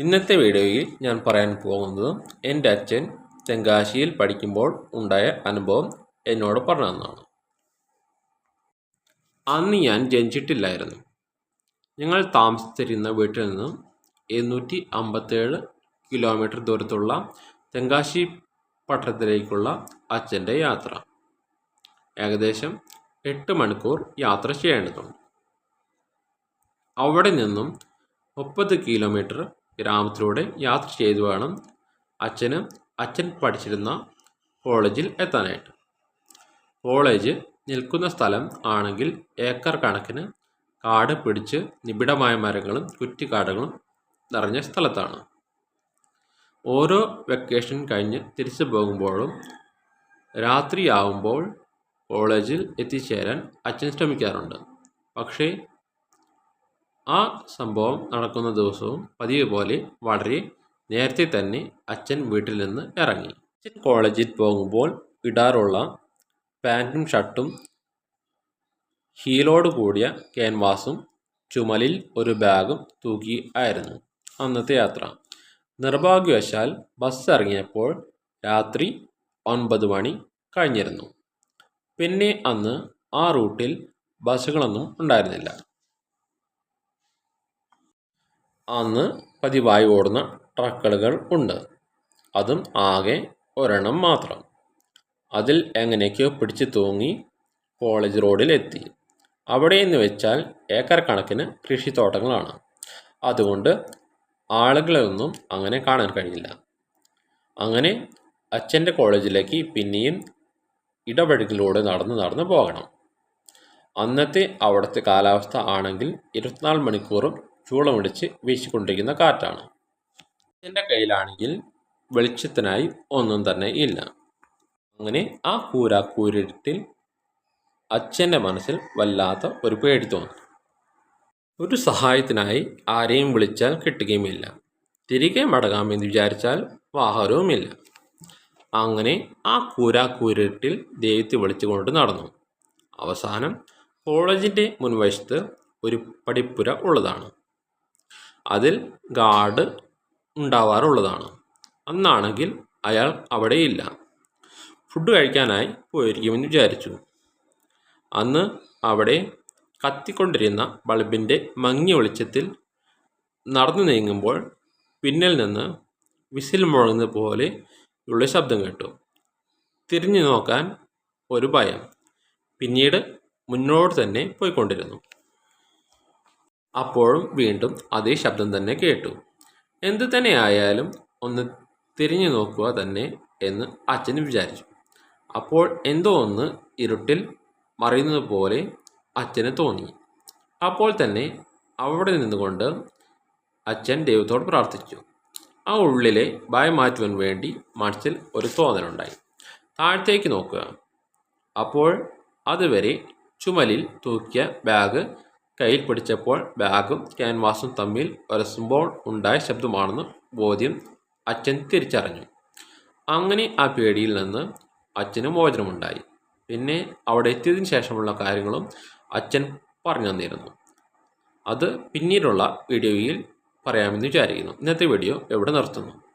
ഇന്നത്തെ വീഡിയോയിൽ ഞാൻ പറയാൻ പോകുന്നത് എന്റെ അച്ഛൻ തെങ്കാശിയിൽ പഠിക്കുമ്പോൾ ഉണ്ടായ അനുഭവം എന്നോട് പറഞ്ഞതെന്നാണ്. അന്ന് ഞാൻ ജനിച്ചിട്ടില്ലായിരുന്നു. ഞങ്ങൾ താമസിച്ചിരുന്ന വീട്ടിൽ നിന്ന് എഴുന്നൂറ്റി അമ്പത്തേഴ് കിലോമീറ്റർ ദൂരത്തുള്ള തെങ്കാശി പട്ടണത്തിലേക്കുള്ള അച്ഛന്റെ യാത്ര. ഏകദേശം എട്ട് മണിക്കൂർ യാത്ര ചെയ്യേണ്ടതുണ്ട്. അവിടെ നിന്നും മുപ്പത് കിലോമീറ്റർ ഗ്രാമത്തിലൂടെ യാത്ര ചെയ്തു വേണം അച്ഛന് അച്ഛൻ പഠിച്ചിരുന്ന കോളേജിൽ എത്താനായിട്ട്. കോളേജ് നിൽക്കുന്ന സ്ഥലം ആണെങ്കിൽ ഏക്കർ കണക്കിന് കാട് പിടിച്ച് നിബിഡമായ മരങ്ങളും കുറ്റിക്കാടുകളും നിറഞ്ഞ സ്ഥലത്താണ്. ഓരോ വെക്കേഷൻ കഴിഞ്ഞ് തിരിച്ചു പോകുമ്പോഴും രാത്രിയാവുമ്പോൾ കോളേജിൽ എത്തിച്ചേരാൻ അച്ഛൻ ശ്രമിക്കാറുണ്ട്. പക്ഷേ ആ സംഭവം നടക്കുന്ന ദിവസവും പതിവ് പോലെ വളരെ നേരത്തെ തന്നെ അച്ഛൻ വീട്ടിൽ നിന്ന് ഇറങ്ങി. അച്ഛൻ കോളേജിൽ പോകുമ്പോൾ ഇടാറുള്ള പാന്റും ഷർട്ടും ഹീലോട് കൂടിയ ക്യാൻവാസും ചുമലിൽ ഒരു ബാഗും തൂക്കി ആയിരുന്നു അന്നത്തെ യാത്ര. നിർഭാഗ്യവശാൽ ബസ് ഇറങ്ങിയപ്പോൾ രാത്രി ഒൻപത് മണി കഴിഞ്ഞിരുന്നു. പിന്നെ അന്ന് ആ റൂട്ടിൽ ബസ്സുകളൊന്നും ഉണ്ടായിരുന്നില്ല. അന്ന് പതിവായി ഓടുന്ന ട്രക്കുകൾ ഉണ്ട്. അതും ആകെ ഒരെണ്ണം മാത്രം. അതിൽ എങ്ങനെയൊക്കെയോ പിടിച്ചു തൂങ്ങി കോളേജ് റോഡിലെത്തി. അവിടെ എന്ന് വെച്ചാൽ ഏക്കർ കണക്കിന് കൃഷിത്തോട്ടങ്ങളാണ്. അതുകൊണ്ട് ആളുകളെയൊന്നും അങ്ങനെ കാണാൻ കഴിയില്ല അങ്ങനെ അച്ഛന്റെ കോളേജിലേക്ക് പിന്നെയും ഇടപഴകിലൂടെ നടന്ന് നടന്ന് പോകണം. അന്നത്തെ അവിടുത്തെ കാലാവസ്ഥ ആണെങ്കിൽ ഇരുപത്തിനാല് മണിക്കൂറും ചൂളമിടിച്ച് വീശിക്കൊണ്ടിരിക്കുന്ന കാറ്റാണ്. എന്റെ കയ്യിലാണെങ്കിൽ വെളിച്ചത്തിനായി ഒന്നും തന്നെ ഇല്ല. അങ്ങനെ ആ കൂര കൂരിടത്തിൽ അച്ഛന്റെ മനസ്സിൽ വല്ലാത്ത ഒരു പേടി തോന്നി. ഒരു സഹായത്തിനായി ആരെയും വിളിച്ചാൽ കിട്ടുകയുമില്ല. തിരികെ മടങ്ങാമെന്ന് വിചാരിച്ചാൽ വാഹനവുമില്ല. അങ്ങനെ ആ കൂരാക്കൂരിട്ടിൽ കൂരിട്ടിൽ ദൈവത്തെ വിളിച്ചുകൊണ്ട് നടന്നു. അവസാനം കോളേജിന്റെ മുൻവശത്ത് ഒരു പടിപ്പുര ഉള്ളതാണ്. അതിൽ ഗാർഡ് ഉണ്ടാവാറുള്ളതാണ്. അന്നാണെങ്കിൽ അയാൾ അവിടെയില്ല. ഫുഡ് കഴിക്കാനായി പോയിരിക്കുമെന്ന് വിചാരിച്ചു. അന്ന് അവിടെ കത്തിക്കൊണ്ടിരുന്ന ബൾബിന്റെ മങ്ങിയ വെളിച്ചത്തിൽ നടന്നു നീങ്ങുമ്പോൾ പിന്നിൽ നിന്ന് വിസിൽ മുഴങ്ങുന്ന പോലെ ഉള്ള ശബ്ദം കേട്ടു. തിരിഞ്ഞു നോക്കാൻ ഒരു ഭയം. പിന്നീട് മുന്നോട്ട് തന്നെ പോയിക്കൊണ്ടിരുന്നു. അപ്പോഴും വീണ്ടും അതേ ശബ്ദം തന്നെ കേട്ടു. എന്തു തന്നെ ആയാലും ഒന്ന് തിരിഞ്ഞു നോക്കുക തന്നെ എന്ന് അച്ഛൻ വിചാരിച്ചു. അപ്പോൾ എന്തോ ഒന്ന് ഇരുട്ടിൽ മറിയുന്നത് പോലെ അച്ഛന് തോന്നി. അപ്പോൾ തന്നെ അവിടെ നിന്നുകൊണ്ട് അച്ഛൻ ദൈവത്തോട് പ്രാർത്ഥിച്ചു. ആ ഉള്ളിലെ ഭയം മാറ്റുവാൻ വേണ്ടി മനസ്സിൽ ഒരു തോന്നലുണ്ടായി. താഴത്തേക്ക് നോക്കുക. അപ്പോൾ അതുവരെ ചുമലിൽ തൂക്കിയ ബാഗ് കയ്യിൽ പിടിച്ചപ്പോൾ ബാഗും ക്യാൻവാസും തമ്മിൽ ഒരസുമ്പോൾ ഉണ്ടായ ശബ്ദമാണെന്ന് ബോധ്യം അച്ഛൻ തിരിച്ചറിഞ്ഞു. അങ്ങനെ ആ പേടിയിൽ നിന്ന് അച്ഛന് മോചനമുണ്ടായി. പിന്നെ അവിടെ എത്തിയതിനു ശേഷമുള്ള കാര്യങ്ങളും അച്ഛൻ പറഞ്ഞു തന്നിരുന്നു. അത് പിന്നീടുള്ള വീഡിയോയിൽ പറയാമെന്ന് വിചാരിക്കുന്നു. ഇന്നത്തെ വീഡിയോ എവിടെ നിർത്തുന്നു.